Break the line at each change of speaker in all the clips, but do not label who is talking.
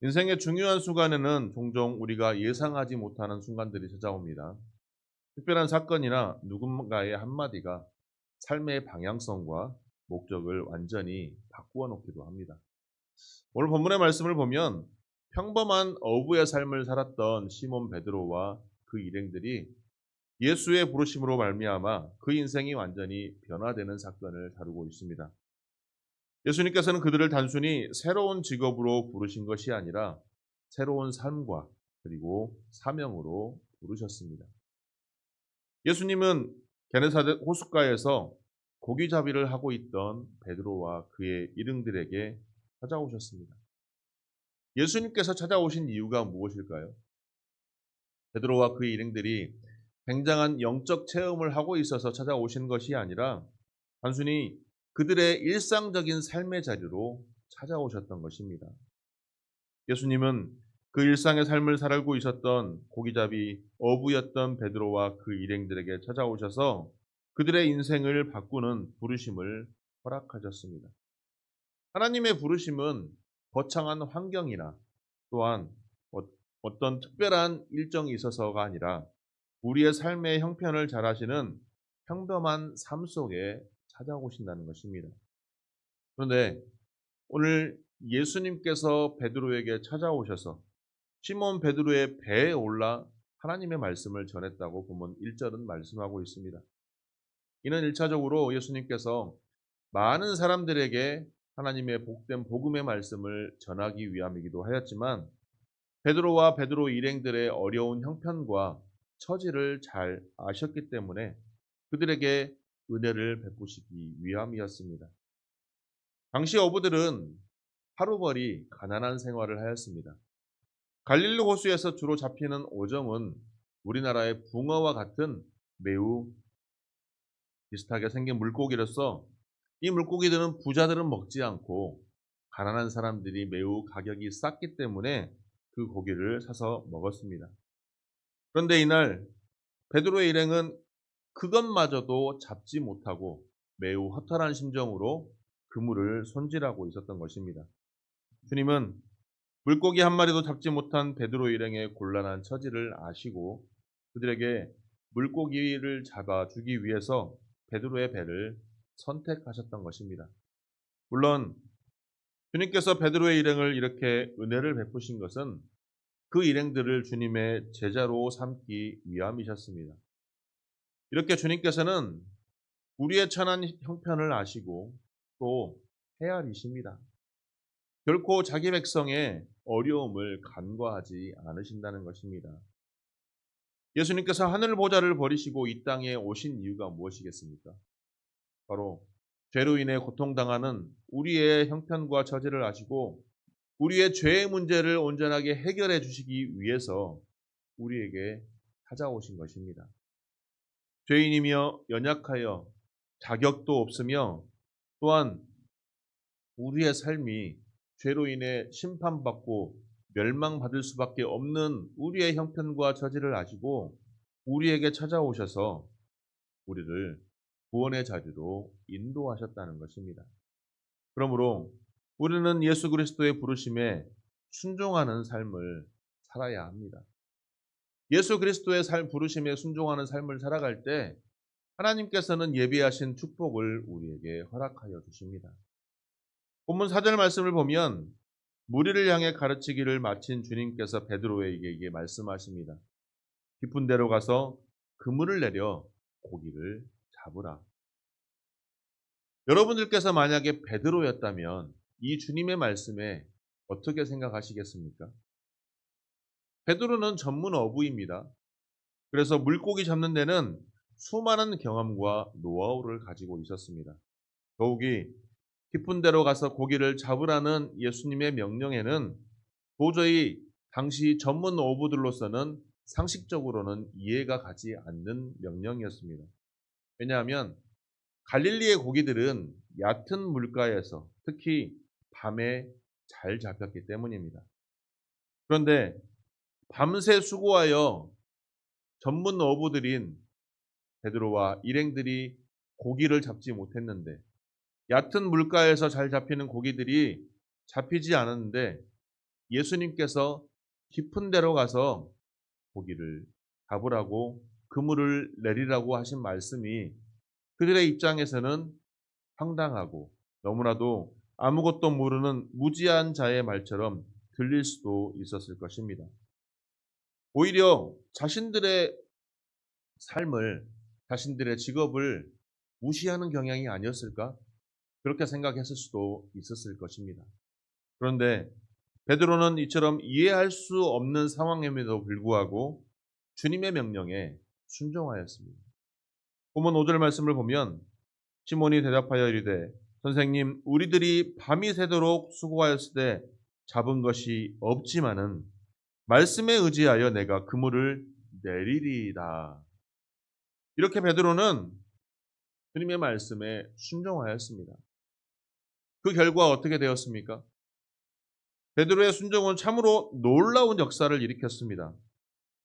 인생의 중요한 순간에는 종종 우리가 예상하지 못하는 순간들이 찾아옵니다. 특별한 사건이나 누군가의 한마디가 삶의 방향성과 목적을 완전히 바꾸어 놓기도 합니다. 오늘 본문의 말씀을 보면 평범한 어부의 삶을 살았던 시몬 베드로와 그 일행들이 예수의 부르심으로 말미암아 그 인생이 완전히 변화되는 사건을 다루고 있습니다. 예수님께서는 그들을 단순히 새로운 직업으로 부르신 것이 아니라 새로운 삶과 그리고 사명으로 부르셨습니다. 예수님은 게네사렛 호숫가에서 고기잡이를 하고 있던 베드로와 그의 일행들에게 찾아오셨습니다. 예수님께서 찾아오신 이유가 무엇일까요? 베드로와 그의 일행들이 굉장한 영적 체험을 하고 있어서 찾아오신 것이 아니라 단순히 그들의 일상적인 삶의 자리로 찾아오셨던 것입니다. 예수님은 그 일상의 삶을 살고 있었던 고기잡이 어부였던 베드로와 그 일행들에게 찾아오셔서 그들의 인생을 바꾸는 부르심을 허락하셨습니다. 하나님의 부르심은 거창한 환경이나 또한 어, 어떤 특별한 일정이 있어서가 아니라 우리의 삶의 형편을 잘 아시는 평범한 삶 속에 찾아오신다는 것입니다. 그런데 오늘 예수님께서 베드로에게 찾아오셔서 시몬 베드로의 배에 올라 하나님의 말씀을 전했다고 보면 1절은 말씀하고 있습니다. 이는 1차적으로 예수님께서 많은 사람들에게 하나님의 복된 복음의 말씀을 전하기 위함이기도 하였지만 베드로와 베드로 일행들의 어려운 형편과 처지를 잘 아셨기 때문에 그들에게 은혜를 베푸시기 위함이었습니다. 당시 어부들은 하루벌이 가난한 생활을 하였습니다. 갈릴리 호수에서 주로 잡히는 오정은 우리나라의 붕어와 같은 매우 비슷하게 생긴 물고기로서 이 물고기들은 부자들은 먹지 않고 가난한 사람들이 매우 가격이 쌌기 때문에 그 고기를 사서 먹었습니다. 그런데 이날 베드로의 일행은 그것마저도 잡지 못하고 매우 허탈한 심정으로 그물을 손질하고 있었던 것입니다. 주님은 물고기 한 마리도 잡지 못한 베드로 일행의 곤란한 처지를 아시고 그들에게 물고기를 잡아 주기 위해서 베드로의 배를 선택하셨던 것입니다. 물론 주님께서 베드로의 일행을 이렇게 은혜를 베푸신 것은 그 일행들을 주님의 제자로 삼기 위함이셨습니다. 이렇게 주님께서는 우리의 천한 형편을 아시고 또 헤아리십니다. 결코 자기 백성의 어려움을 간과하지 않으신다는 것입니다. 예수님께서 하늘 보좌를 버리시고 이 땅에 오신 이유가 무엇이겠습니까? 바로 죄로 인해 고통당하는 우리의 형편과 처지를 아시고 우리의 죄의 문제를 온전하게 해결해 주시기 위해서 우리에게 찾아오신 것입니다. 죄인이며 연약하여 자격도 없으며 또한 우리의 삶이 죄로 인해 심판받고 멸망받을 수밖에 없는 우리의 형편과 처지를 아시고 우리에게 찾아오셔서 우리를 구원의 자리로 인도하셨다는 것입니다. 그러므로 우리는 예수 그리스도의 부르심에 순종하는 삶을 살아야 합니다. 예수 그리스도의 삶 부르심에 순종하는 삶을 살아갈 때 하나님께서는 예비하신 축복을 우리에게 허락하여 주십니다. 본문 4절 말씀을 보면 무리를 향해 가르치기를 마친 주님께서 베드로에게 말씀하십니다. 깊은 데로 가서 그물을 내려 고기를 잡으라. 여러분들께서 만약에 베드로였다면 이 주님의 말씀에 어떻게 생각하시겠습니까? 베드로는 전문 어부입니다. 그래서 물고기 잡는 데는 수많은 경험과 노하우를 가지고 있었습니다. 더욱이 깊은 데로 가서 고기를 잡으라는 예수님의 명령에는 도저히 당시 전문 어부들로서는 상식적으로는 이해가 가지 않는 명령이었습니다. 왜냐하면 갈릴리의 고기들은 얕은 물가에서 특히 밤에 잘 잡혔기 때문입니다. 그런데 밤새 수고하여 전문 어부들인 베드로와 일행들이 고기를 잡지 못했는데 얕은 물가에서 잘 잡히는 고기들이 잡히지 않았는데 예수님께서 깊은 데로 가서 고기를 잡으라고 그물을 내리라고 하신 말씀이 그들의 입장에서는 황당하고 너무나도 아무것도 모르는 무지한 자의 말처럼 들릴 수도 있었을 것입니다. 오히려 자신들의 삶을, 자신들의 직업을 무시하는 경향이 아니었을까? 그렇게 생각했을 수도 있었을 것입니다. 그런데 베드로는 이처럼 이해할 수 없는 상황임에도 불구하고 주님의 명령에 순종하였습니다. 본문 5절 말씀을 보면 시몬이 대답하여 이르되 선생님 우리들이 밤이 새도록 수고하였을 때 잡은 것이 없지만은 말씀에 의지하여 내가 그물을 내리리이다. 이렇게 베드로는 주님의 말씀에 순종하였습니다. 그 결과 어떻게 되었습니까? 베드로의 순종은 참으로 놀라운 역사를 일으켰습니다.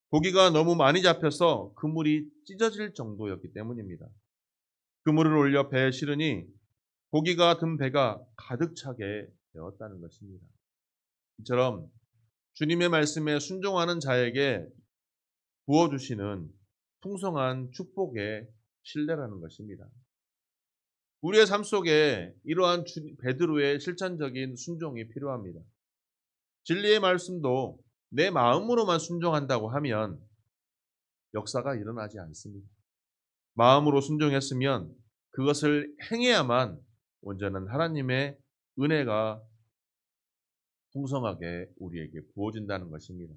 고기가 너무 많이 잡혀서 그물이 찢어질 정도였기 때문입니다. 그물을 올려 배에 실으니 고기가 든 배가 가득 차게 되었다는 것입니다. 이처럼 주님의 말씀에 순종하는 자에게 부어주시는 풍성한 축복의 신뢰라는 것입니다. 우리의 삶 속에 이러한 베드로의 실천적인 순종이 필요합니다. 진리의 말씀도 내 마음으로만 순종한다고 하면 역사가 일어나지 않습니다. 마음으로 순종했으면 그것을 행해야만 온전한 하나님의 은혜가 풍성하게 우리에게 부어진다는 것입니다.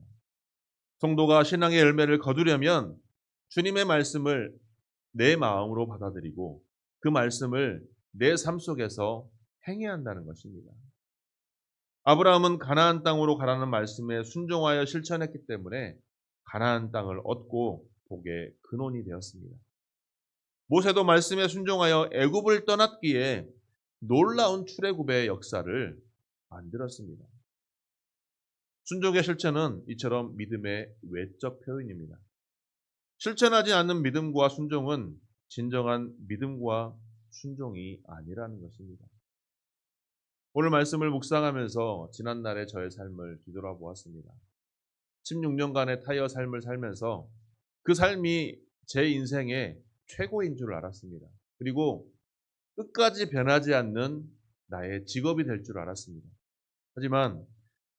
성도가 신앙의 열매를 거두려면 주님의 말씀을 내 마음으로 받아들이고 그 말씀을 내 삶 속에서 행해야 한다는 것입니다. 아브라함은 가나안 땅으로 가라는 말씀에 순종하여 실천했기 때문에 가나안 땅을 얻고 복의 근원이 되었습니다. 모세도 말씀에 순종하여 애굽을 떠났기에 놀라운 출애굽의 역사를 만들었습니다. 순종의 실천은 이처럼 믿음의 외적 표현입니다. 실천하지 않는 믿음과 순종은 진정한 믿음과 순종이 아니라는 것입니다. 오늘 말씀을 묵상하면서 지난날의 저의 삶을 뒤돌아보았습니다. 16년간의 타이어 삶을 살면서 그 삶이 제 인생의 최고인 줄 알았습니다. 그리고 끝까지 변하지 않는 나의 직업이 될 줄 알았습니다. 하지만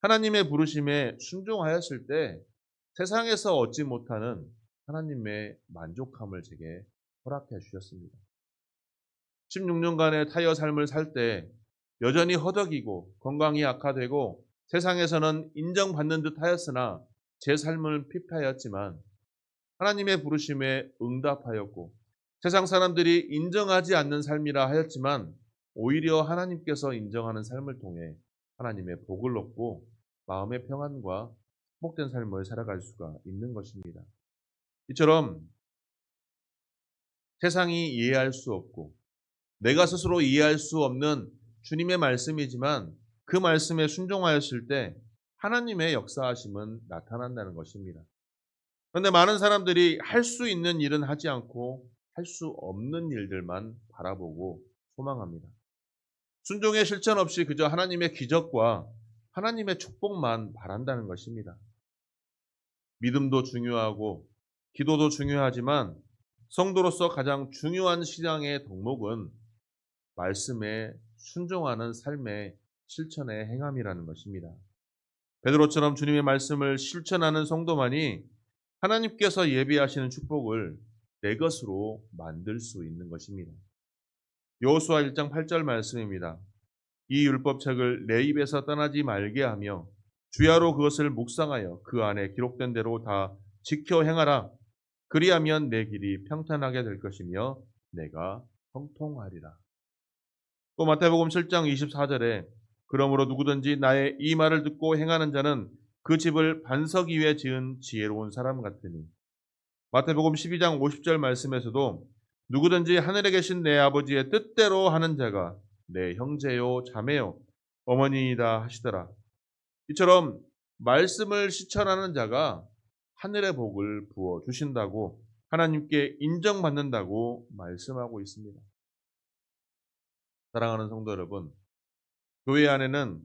하나님의 부르심에 순종하였을 때 세상에서 얻지 못하는 하나님의 만족함을 제게 허락해 주셨습니다. 16년간의 타이어 삶을 살 때 여전히 허덕이고 건강이 악화되고 세상에서는 인정받는 듯 하였으나 제 삶을 피폐하였지만 하나님의 부르심에 응답하였고 세상 사람들이 인정하지 않는 삶이라 하였지만 오히려 하나님께서 인정하는 삶을 통해 하나님의 복을 얻고 마음의 평안과 행복된 삶을 살아갈 수가 있는 것입니다. 이처럼 세상이 이해할 수 없고 내가 스스로 이해할 수 없는 주님의 말씀이지만 그 말씀에 순종하였을 때 하나님의 역사하심은 나타난다는 것입니다. 그런데 많은 사람들이 할 수 있는 일은 하지 않고 할 수 없는 일들만 바라보고 소망합니다. 순종의 실천 없이 그저 하나님의 기적과 하나님의 축복만 바란다는 것입니다. 믿음도 중요하고 기도도 중요하지만 성도로서 가장 중요한 신앙의 덕목은 말씀에 순종하는 삶의 실천의 행함이라는 것입니다. 베드로처럼 주님의 말씀을 실천하는 성도만이 하나님께서 예비하시는 축복을 내 것으로 만들 수 있는 것입니다. 여호수아 1장 8절 말씀입니다. 이 율법책을 내 입에서 떠나지 말게 하며 주야로 그것을 묵상하여 그 안에 기록된 대로 다 지켜 행하라. 그리하면 내 길이 평탄하게 될 것이며 내가 형통하리라. 또 마태복음 7장 24절에 그러므로 누구든지 나의 이 말을 듣고 행하는 자는 그 집을 반석 위에 지은 지혜로운 사람 같으니 마태복음 12장 50절 말씀에서도 누구든지 하늘에 계신 내 아버지의 뜻대로 하는 자가 내 형제요 자매요 어머니이다 하시더라. 이처럼 말씀을 실천하는 자가 하늘의 복을 부어 주신다고 하나님께 인정받는다고 말씀하고 있습니다. 사랑하는 성도 여러분, 교회 안에는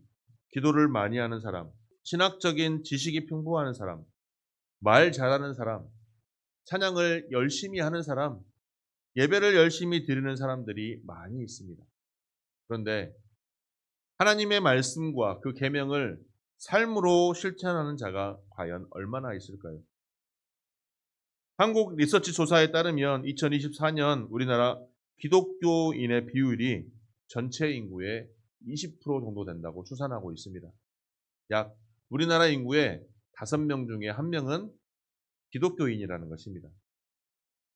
기도를 많이 하는 사람, 신학적인 지식이 풍부한 사람, 말 잘하는 사람, 찬양을 열심히 하는 사람, 예배를 열심히 드리는 사람들이 많이 있습니다. 그런데 하나님의 말씀과 그 계명을 삶으로 실천하는 자가 과연 얼마나 있을까요? 한국 리서치 조사에 따르면 2024년 우리나라 기독교인의 비율이 전체 인구의 20% 정도 된다고 추산하고 있습니다. 약 우리나라 인구의 5명 중에 1명은 기독교인이라는 것입니다.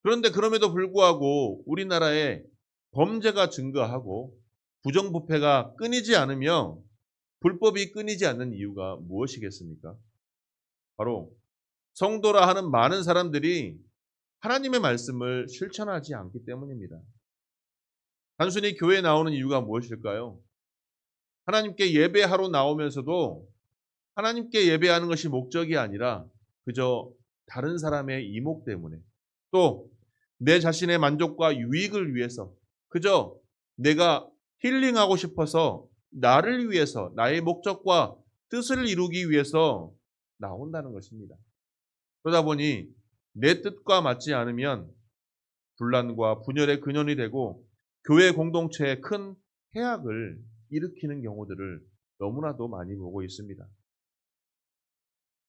그런데 그럼에도 불구하고 우리나라에 범죄가 증가하고 부정부패가 끊이지 않으며 불법이 끊이지 않는 이유가 무엇이겠습니까? 바로 성도라 하는 많은 사람들이 하나님의 말씀을 실천하지 않기 때문입니다. 단순히 교회에 나오는 이유가 무엇일까요? 하나님께 예배하러 나오면서도 하나님께 예배하는 것이 목적이 아니라 그저 다른 사람의 이목 때문에 또 내 자신의 만족과 유익을 위해서 그저 내가 힐링하고 싶어서 나를 위해서 나의 목적과 뜻을 이루기 위해서 나온다는 것입니다. 그러다 보니 내 뜻과 맞지 않으면 분란과 분열의 근원이 되고 교회 공동체에 큰 해악을 일으키는 경우들을 너무나도 많이 보고 있습니다.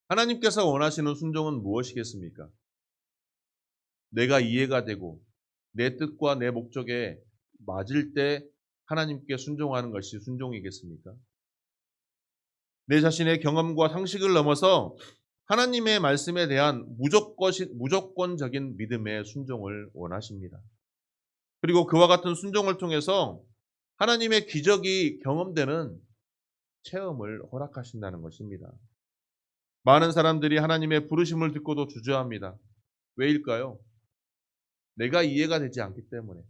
하나님께서 원하시는 순종은 무엇이겠습니까? 내가 이해가 되고 내 뜻과 내 목적에 맞을 때 하나님께 순종하는 것이 순종이겠습니까? 내 자신의 경험과 상식을 넘어서 하나님의 말씀에 대한 무조건, 무조건 적인 믿음의 순종을 원하십니다. 그리고 그와 같은 순종을 통해서 하나님의 기적이 경험되는 체험을 허락하신다는 것입니다. 많은 사람들이 하나님의 부르심을 듣고도 주저합니다. 왜일까요? 내가 이해가 되지 않기 때문에,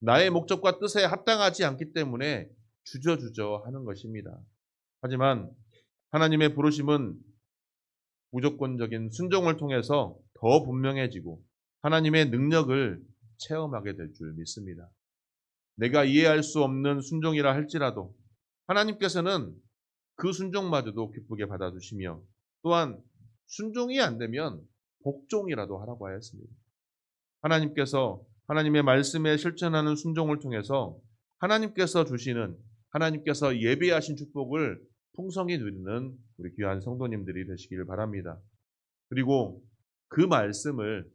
나의 목적과 뜻에 합당하지 않기 때문에 주저주저 하는 것입니다. 하지만 하나님의 부르심은 무조건적인 순종을 통해서 더 분명해지고 하나님의 능력을 체험하게 될 줄 믿습니다. 내가 이해할 수 없는 순종이라 할지라도 하나님께서는 그 순종마저도 기쁘게 받아주시며 또한 순종이 안 되면 복종이라도 하라고 하였습니다. 하나님께서 하나님의 말씀에 실천하는 순종을 통해서 하나님께서 주시는 하나님께서 예배하신 축복을 풍성히 누리는 우리 귀한 성도님들이 되시기를 바랍니다. 그리고 그 말씀을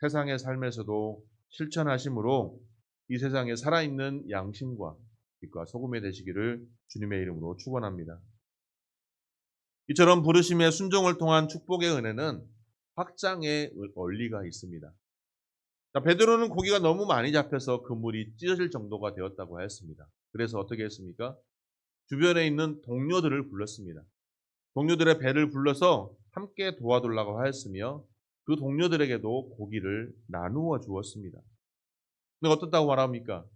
세상의 삶에서도 실천하심으로 이 세상에 살아있는 양심과 빛과 소금이 되시기를 주님의 이름으로 축원합니다. 이처럼 부르심의 순종을 통한 축복의 은혜는 확장의 원리가 있습니다. 자, 베드로는 고기가 너무 많이 잡혀서 그물이 찢어질 정도가 되었다고 하였습니다. 그래서 어떻게 했습니까? 주변에 있는 동료들을 불렀습니다. 동료들의 배를 불러서 함께 도와달라고 하였으며 그 동료들에게도 고기를 나누어 주었습니다. 근데 어떻다고 말합니까?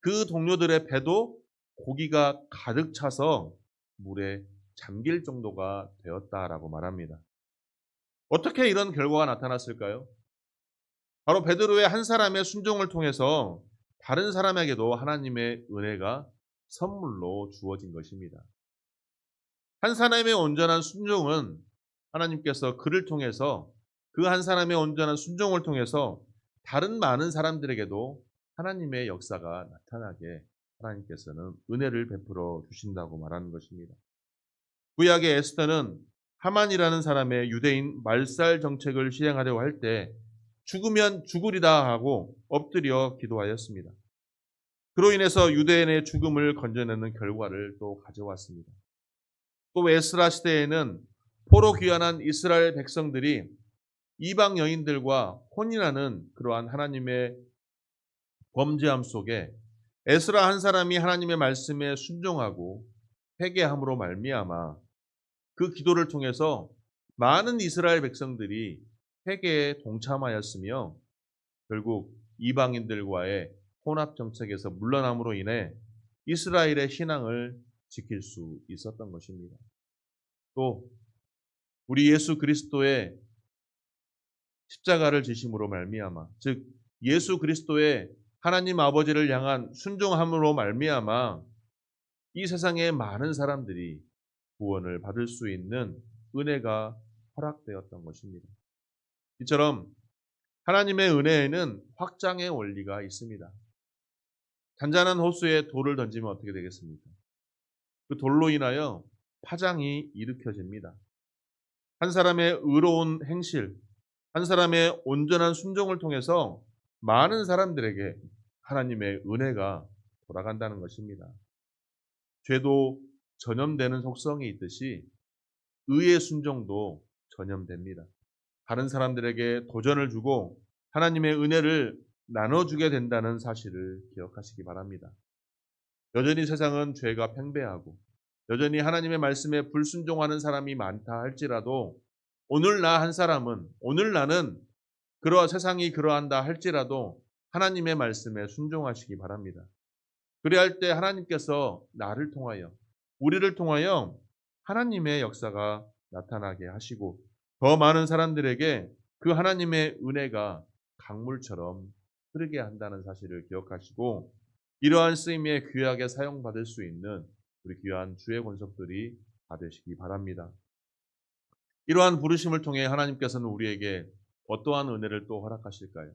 그 동료들의 배도 고기가 가득 차서 물에 잠길 정도가 되었다라고 말합니다. 어떻게 이런 결과가 나타났을까요? 바로 베드로의 한 사람의 순종을 통해서 다른 사람에게도 하나님의 은혜가 선물로 주어진 것입니다. 한 사람의 온전한 순종은 하나님께서 그를 통해서 그 한 사람의 온전한 순종을 통해서 다른 많은 사람들에게도 하나님의 역사가 나타나게 하나님께서는 은혜를 베풀어 주신다고 말하는 것입니다. 구약의 에스더는 하만이라는 사람의 유대인 말살 정책을 시행하려고 할 때 죽으면 죽으리다 하고 엎드려 기도하였습니다. 그로 인해서 유대인의 죽음을 건져내는 결과를 또 가져왔습니다. 또 에스라 시대에는 포로 귀환한 이스라엘 백성들이 이방 여인들과 혼인하는 그러한 하나님의 범죄함 속에 에스라 한 사람이 하나님의 말씀에 순종하고 회개함으로 말미암아 그 기도를 통해서 많은 이스라엘 백성들이 회개에 동참하였으며 결국 이방인들과의 혼합 정책에서 물러남으로 인해 이스라엘의 신앙을 지킬 수 있었던 것입니다. 또 우리 예수 그리스도의 십자가를 지심으로 말미암아 즉 예수 그리스도의 하나님 아버지를 향한 순종함으로 말미암아 이 세상의 많은 사람들이 구원을 받을 수 있는 은혜가 허락되었던 것입니다. 이처럼 하나님의 은혜에는 확장의 원리가 있습니다. 잔잔한 호수에 돌을 던지면 어떻게 되겠습니까? 그 돌로 인하여 파장이 일으켜집니다. 한 사람의 의로운 행실, 한 사람의 온전한 순종을 통해서 많은 사람들에게 하나님의 은혜가 돌아간다는 것입니다. 죄도 전염되는 속성이 있듯이 의의 순종도 전염됩니다. 다른 사람들에게 도전을 주고 하나님의 은혜를 나눠주게 된다는 사실을 기억하시기 바랍니다. 여전히 세상은 죄가 팽배하고 여전히 하나님의 말씀에 불순종하는 사람이 많다 할지라도 오늘 나 한 사람은 오늘 나는 그러한 세상이 그러한다 할지라도 하나님의 말씀에 순종하시기 바랍니다. 그리할 때 하나님께서 나를 통하여 우리를 통하여 하나님의 역사가 나타나게 하시고 더 많은 사람들에게 그 하나님의 은혜가 강물처럼 흐르게 한다는 사실을 기억하시고 이러한 쓰임에 귀하게 사용받을 수 있는 우리 귀한 주의 권속들이 다 되시기 바랍니다. 이러한 부르심을 통해 하나님께서는 우리에게 어떠한 은혜를 또 허락하실까요?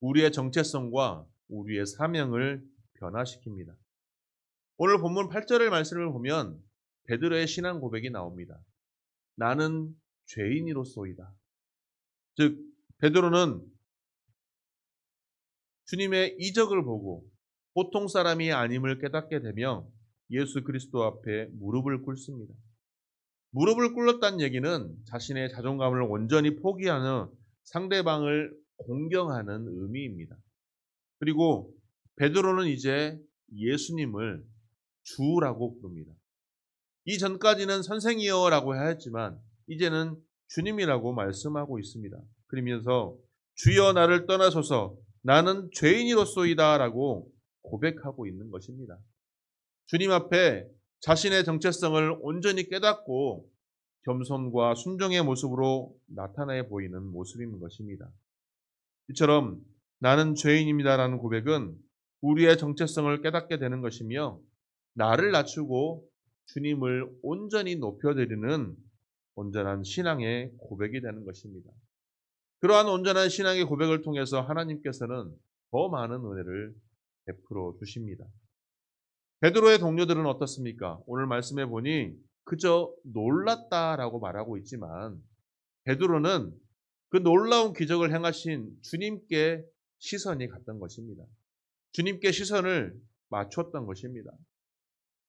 우리의 정체성과 우리의 사명을 변화시킵니다. 오늘 본문 8절의 말씀을 보면 베드로의 신앙 고백이 나옵니다. 나는 죄인이로소이다. 즉 베드로는 주님의 이적을 보고 보통 사람이 아님을 깨닫게 되며 예수 그리스도 앞에 무릎을 꿇습니다. 무릎을 꿇었다는 얘기는 자신의 자존감을 온전히 포기하는 상대방을 공경하는 의미입니다. 그리고 베드로는 이제 예수님을 주라고 부릅니다. 이전까지는 선생이여라고 하였지만 이제는 주님이라고 말씀하고 있습니다. 그러면서 주여 나를 떠나소서 나는 죄인이로소이다 라고 고백하고 있는 것입니다. 주님 앞에 자신의 정체성을 온전히 깨닫고 겸손과 순종의 모습으로 나타내 보이는 모습인 것입니다. 이처럼 나는 죄인입니다라는 고백은 우리의 정체성을 깨닫게 되는 것이며 나를 낮추고 주님을 온전히 높여드리는 온전한 신앙의 고백이 되는 것입니다. 그러한 온전한 신앙의 고백을 통해서 하나님께서는 더 많은 은혜를 베풀어 주십니다. 베드로의 동료들은 어떻습니까? 오늘 말씀해 보니 그저 놀랐다라고 말하고 있지만 베드로는 그 놀라운 기적을 행하신 주님께 시선이 갔던 것입니다. 주님께 시선을 맞췄던 것입니다.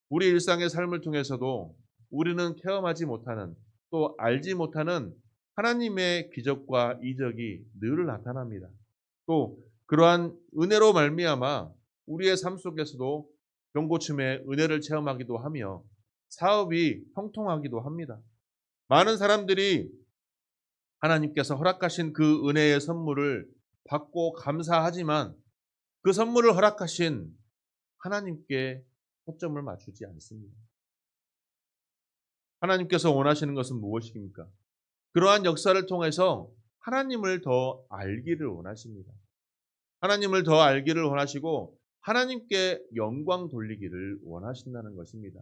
우리 일상의 삶을 통해서도 우리는 체험하지 못하는 또 알지 못하는 하나님의 기적과 이적이 늘 나타납니다. 또 그러한 은혜로 말미암아 우리의 삶 속에서도 병고침의 은혜를 체험하기도 하며 사업이 형통하기도 합니다. 많은 사람들이 하나님께서 허락하신 그 은혜의 선물을 받고 감사하지만 그 선물을 허락하신 하나님께 초점을 맞추지 않습니다. 하나님께서 원하시는 것은 무엇입니까? 그러한 역사를 통해서 하나님을 더 알기를 원하십니다. 하나님을 더 알기를 원하시고 하나님께 영광 돌리기를 원하신다는 것입니다.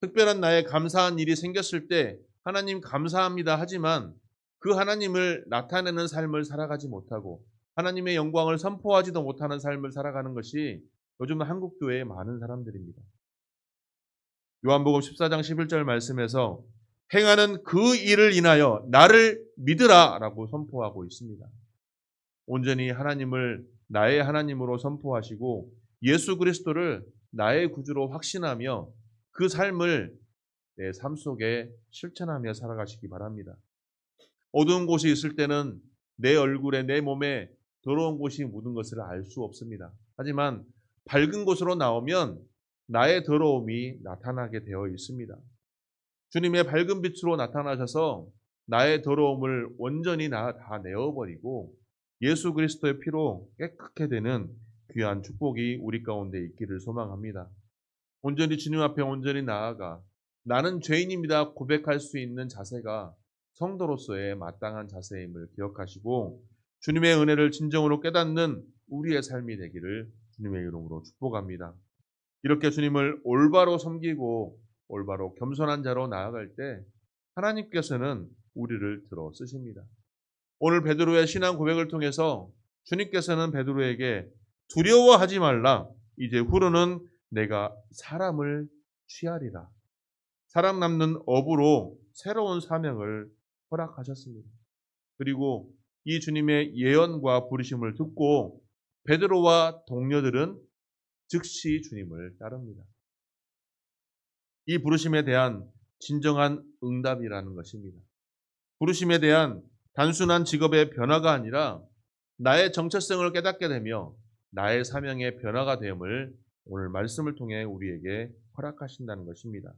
특별한 나의 감사한 일이 생겼을 때 하나님 감사합니다 하지만 그 하나님을 나타내는 삶을 살아가지 못하고 하나님의 영광을 선포하지도 못하는 삶을 살아가는 것이 요즘 한국 교회의 많은 사람들입니다. 요한복음 14장 11절 말씀에서 행하는 그 일을 인하여 나를 믿으라 라고 선포하고 있습니다. 온전히 하나님을 나의 하나님으로 선포하시고 예수 그리스도를 나의 구주로 확신하며 그 삶을 내 삶 속에 실천하며 살아가시기 바랍니다. 어두운 곳이 있을 때는 내 얼굴에 내 몸에 더러운 곳이 묻은 것을 알 수 없습니다. 하지만 밝은 곳으로 나오면 나의 더러움이 나타나게 되어 있습니다. 주님의 밝은 빛으로 나타나셔서 나의 더러움을 온전히 다 내어버리고 예수 그리스도의 피로 깨끗게 되는 귀한 축복이 우리 가운데 있기를 소망합니다. 온전히 주님 앞에 온전히 나아가 나는 죄인입니다 고백할 수 있는 자세가 성도로서의 마땅한 자세임을 기억하시고 주님의 은혜를 진정으로 깨닫는 우리의 삶이 되기를 주님의 이름으로 축복합니다. 이렇게 주님을 올바로 섬기고 올바로 겸손한 자로 나아갈 때 하나님께서는 우리를 들어 쓰십니다. 오늘 베드로의 신앙 고백을 통해서 주님께서는 베드로에게 두려워하지 말라. 이제 후로는 내가 사람을 취하리라. 사람 남는 업으로 새로운 사명을 허락하셨습니다. 그리고 이 주님의 예언과 부르심을 듣고 베드로와 동료들은 즉시 주님을 따릅니다. 이 부르심에 대한 진정한 응답이라는 것입니다. 부르심에 대한 단순한 직업의 변화가 아니라 나의 정체성을 깨닫게 되며 나의 사명의 변화가 됨을 오늘 말씀을 통해 우리에게 허락하신다는 것입니다.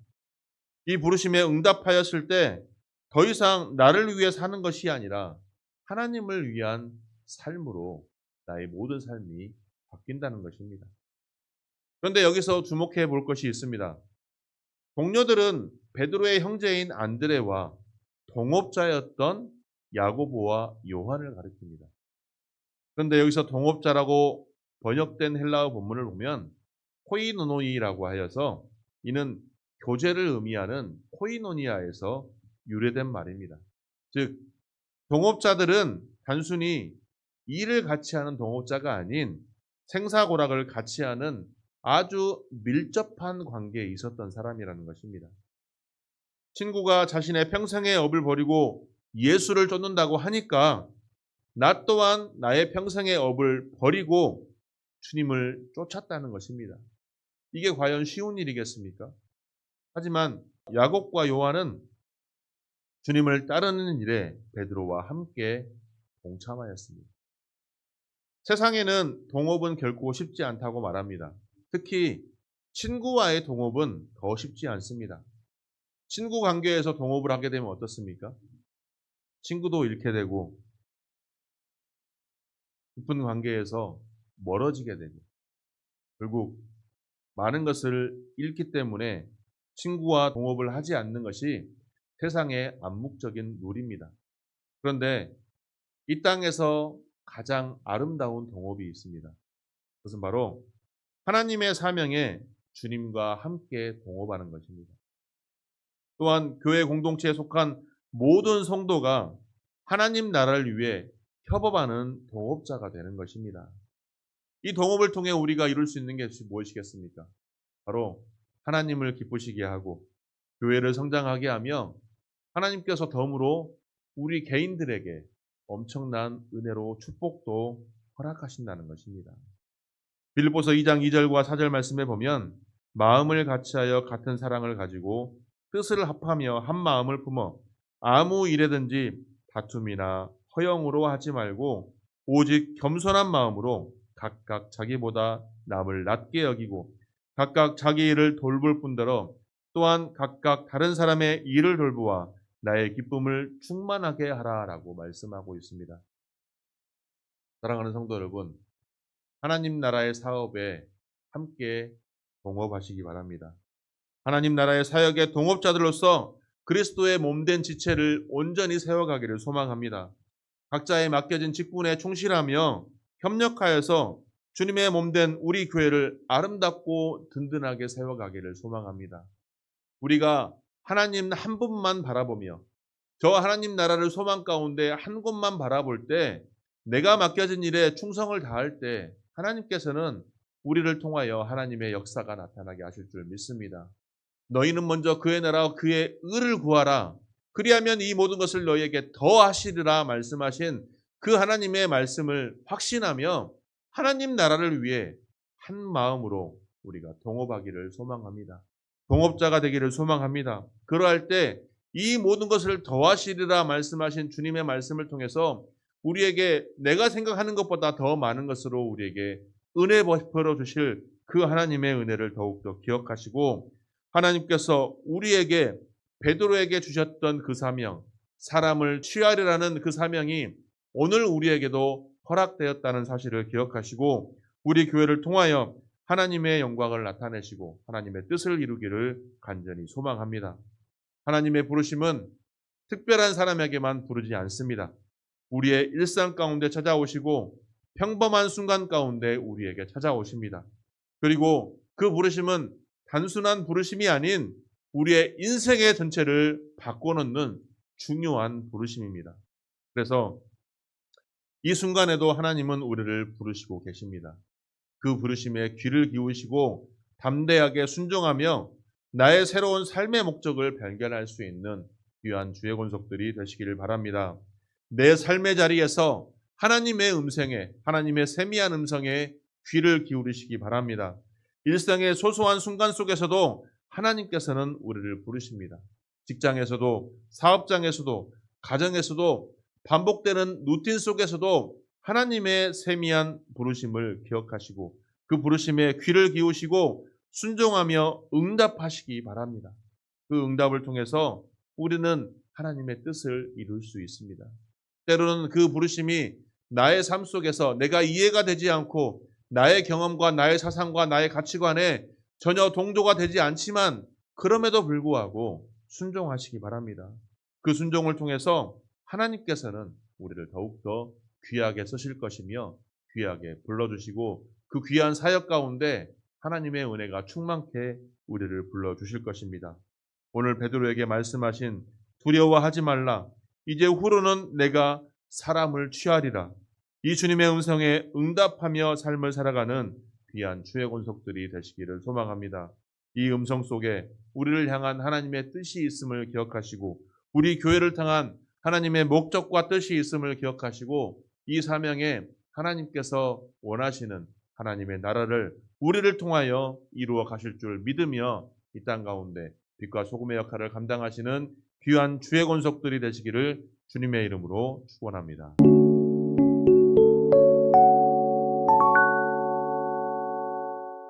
이 부르심에 응답하였을 때 더 이상 나를 위해 사는 것이 아니라 하나님을 위한 삶으로 나의 모든 삶이 바뀐다는 것입니다. 그런데 여기서 주목해 볼 것이 있습니다. 동료들은 베드로의 형제인 안드레와 동업자였던 야고보와 요한을 가리킵니다. 그런데 여기서 동업자라고 번역된 헬라어 본문을 보면 코이노노이라고 하여서 이는 교제를 의미하는 코이노니아에서 유래된 말입니다. 즉 동업자들은 단순히 일을 같이 하는 동업자가 아닌 생사고락을 같이 하는 아주 밀접한 관계에 있었던 사람이라는 것입니다. 친구가 자신의 평생의 업을 버리고 예수를 쫓는다고 하니까 나 또한 나의 평생의 업을 버리고 주님을 쫓았다는 것입니다. 이게 과연 쉬운 일이겠습니까? 하지만 야곱과 요한은 주님을 따르는 일에 베드로와 함께 동참하였습니다. 세상에는 동업은 결코 쉽지 않다고 말합니다. 특히 친구와의 동업은 더 쉽지 않습니다. 친구 관계에서 동업을 하게 되면 어떻습니까? 친구도 잃게 되고 깊은 관계에서 멀어지게 되고 결국 많은 것을 잃기 때문에 친구와 동업을 하지 않는 것이 세상의 암묵적인 룰입니다. 그런데 이 땅에서 가장 아름다운 동업이 있습니다. 그것은 바로 하나님의 사명에 주님과 함께 동업하는 것입니다. 또한 교회 공동체에 속한 모든 성도가 하나님 나라를 위해 협업하는 동업자가 되는 것입니다. 이 동업을 통해 우리가 이룰 수 있는 게 무엇이겠습니까? 바로 하나님을 기쁘시게 하고 교회를 성장하게 하며 하나님께서 덤으로 우리 개인들에게 엄청난 은혜로 축복도 허락하신다는 것입니다. 빌보서 2장 2절과 4절 말씀에 보면 마음을 같이하여 같은 사랑을 가지고 뜻을 합하며 한 마음을 품어 아무 일에든지 다툼이나 허영으로 하지 말고 오직 겸손한 마음으로 각각 자기보다 남을 낮게 여기고 각각 자기 일을 돌볼 뿐더러 또한 각각 다른 사람의 일을 돌보아 나의 기쁨을 충만하게 하라라고 말씀하고 있습니다. 사랑하는 성도 여러분, 하나님 나라의 사업에 함께 동업하시기 바랍니다. 하나님 나라의 사역의 동업자들로서 그리스도의 몸된 지체를 온전히 세워가기를 소망합니다. 각자의 맡겨진 직분에 충실하며 협력하여서 주님의 몸된 우리 교회를 아름답고 든든하게 세워가기를 소망합니다. 우리가 하나님 한 분만 바라보며 저 하나님 나라를 소망 가운데 한 곳만 바라볼 때 내가 맡겨진 일에 충성을 다할 때 하나님께서는 우리를 통하여 하나님의 역사가 나타나게 하실 줄 믿습니다. 너희는 먼저 그의 나라와 그의 의를 구하라. 그리하면 이 모든 것을 너희에게 더 하시리라 말씀하신 그 하나님의 말씀을 확신하며 하나님 나라를 위해 한 마음으로 우리가 동업하기를 소망합니다. 동업자가 되기를 소망합니다. 그러할 때 이 모든 것을 더하시리라 말씀하신 주님의 말씀을 통해서 우리에게 내가 생각하는 것보다 더 많은 것으로 우리에게 은혜 베풀어 주실 그 하나님의 은혜를 더욱더 기억하시고 하나님께서 우리에게 베드로에게 주셨던 그 사명, 사람을 취하리라는 그 사명이 오늘 우리에게도 허락되었다는 사실을 기억하시고 우리 교회를 통하여 하나님의 영광을 나타내시고 하나님의 뜻을 이루기를 간절히 소망합니다. 하나님의 부르심은 특별한 사람에게만 부르지 않습니다. 우리의 일상 가운데 찾아오시고 평범한 순간 가운데 우리에게 찾아오십니다. 그리고 그 부르심은 단순한 부르심이 아닌 우리의 인생의 전체를 바꿔놓는 중요한 부르심입니다. 그래서 이 순간에도 하나님은 우리를 부르시고 계십니다. 그 부르심에 귀를 기울이시고 담대하게 순종하며 나의 새로운 삶의 목적을 발견할 수 있는 귀한 주의 권속들이 되시기를 바랍니다. 내 삶의 자리에서 하나님의 음성에, 하나님의 세미한 음성에 귀를 기울이시기 바랍니다. 일상의 소소한 순간 속에서도 하나님께서는 우리를 부르십니다. 직장에서도, 사업장에서도, 가정에서도, 반복되는 루틴 속에서도 하나님의 세미한 부르심을 기억하시고 그 부르심에 귀를 기우시고 순종하며 응답하시기 바랍니다. 그 응답을 통해서 우리는 하나님의 뜻을 이룰 수 있습니다. 때로는 그 부르심이 나의 삶 속에서 내가 이해가 되지 않고 나의 경험과 나의 사상과 나의 가치관에 전혀 동조가 되지 않지만 그럼에도 불구하고 순종하시기 바랍니다. 그 순종을 통해서 하나님께서는 우리를 더욱더 귀하게 쓰실 것이며 귀하게 불러주시고 그 귀한 사역 가운데 하나님의 은혜가 충만케 우리를 불러주실 것입니다. 오늘 베드로에게 말씀하신 두려워하지 말라. 이제 후로는 내가 사람을 취하리라. 이 주님의 음성에 응답하며 삶을 살아가는 귀한 주의 권속들이 되시기를 소망합니다. 이 음성 속에 우리를 향한 하나님의 뜻이 있음을 기억하시고 우리 교회를 향한 하나님의 목적과 뜻이 있음을 기억하시고 이 사명에 하나님께서 원하시는 하나님의 나라를 우리를 통하여 이루어 가실 줄 믿으며 이 땅 가운데 빛과 소금의 역할을 감당하시는 귀한 주의 권속들이 되시기를 주님의 이름으로 축원합니다.